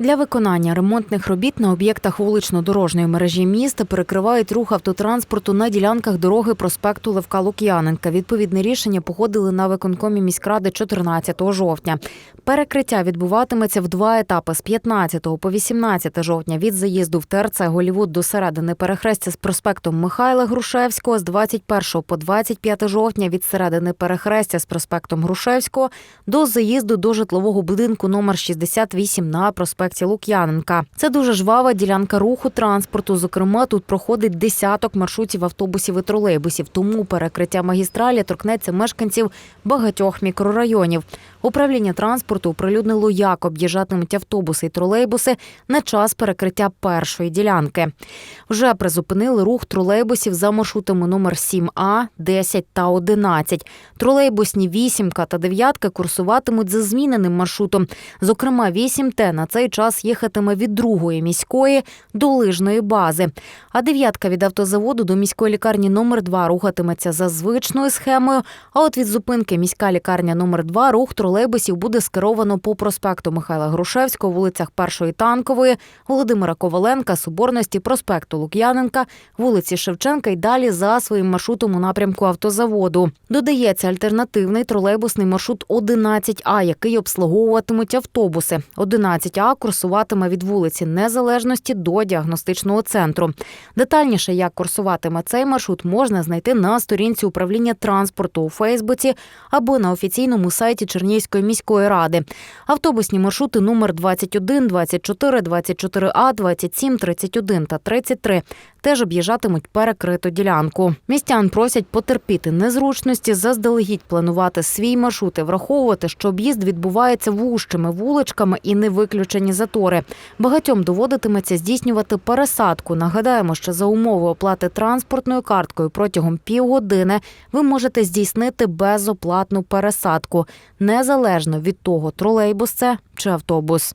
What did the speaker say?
Для виконання ремонтних робіт на об'єктах вулично-дорожньої мережі міста перекривають рух автотранспорту на ділянках дороги проспекту Левка Лук'яненка. Відповідне рішення погодили на виконкомі міськради 14 жовтня. Перекриття відбуватиметься в два етапи з 15 по 18 жовтня від заїзду в ТРЦ Голівуд до середини перехрестя з проспектом Михайла Грушевського, з 21 по 25 жовтня від середини перехрестя з проспектом Грушевського до заїзду до житлового будинку номер 68 на проспекті Лук'яненка. Це дуже жвава ділянка руху транспорту. Зокрема, тут проходить десяток маршрутів автобусів і тролейбусів. Тому перекриття магістралі торкнеться мешканців багатьох мікрорайонів. Управління транспорту оприлюднило, як об'їжджатимуть автобуси і тролейбуси на час перекриття першої ділянки. Вже призупинили рух тролейбусів за маршрутами номер 7А, 10 та 11. Тролейбусні 8 та 9 курсуватимуть за зміненим маршрутом. Зокрема, 8Т на цей час їхатиме від другої міської до лижної бази. А дев'ятка від автозаводу до міської лікарні номер 2 рухатиметься за звичною схемою. А от від зупинки міська лікарня номер 2 рух тролейбусів буде скеровано по проспекту Михайла Грушевського, вулицях Першої танкової, Володимира Коваленка, Соборності, проспекту Лук'яненка, вулиці Шевченка і далі за своїм маршрутом у напрямку автозаводу. Додається альтернативний тролейбусний маршрут 11А, який обслуговуватимуть автобуси. 11А курсуватиме від вулиці Незалежності до діагностичного центру. Детальніше, як курсуватиме цей маршрут, можна знайти на сторінці управління транспорту у Фейсбуці або на офіційному сайті Чернігівської міської ради. Автобусні маршрути номер 21, 24, 24А, 27, 31 та 33 теж об'їжджатимуть перекриту ділянку. Містян просять потерпіти незручності, заздалегідь планувати свій маршрут і враховувати, що об'їзд відбувається вужчими вуличками і не виключені затори. Багатьом доводитиметься здійснювати пересадку. Нагадаємо, що за умови оплати транспортною карткою протягом півгодини ви можете здійснити безоплатну пересадку, незалежно від того, тролейбус це чи автобус.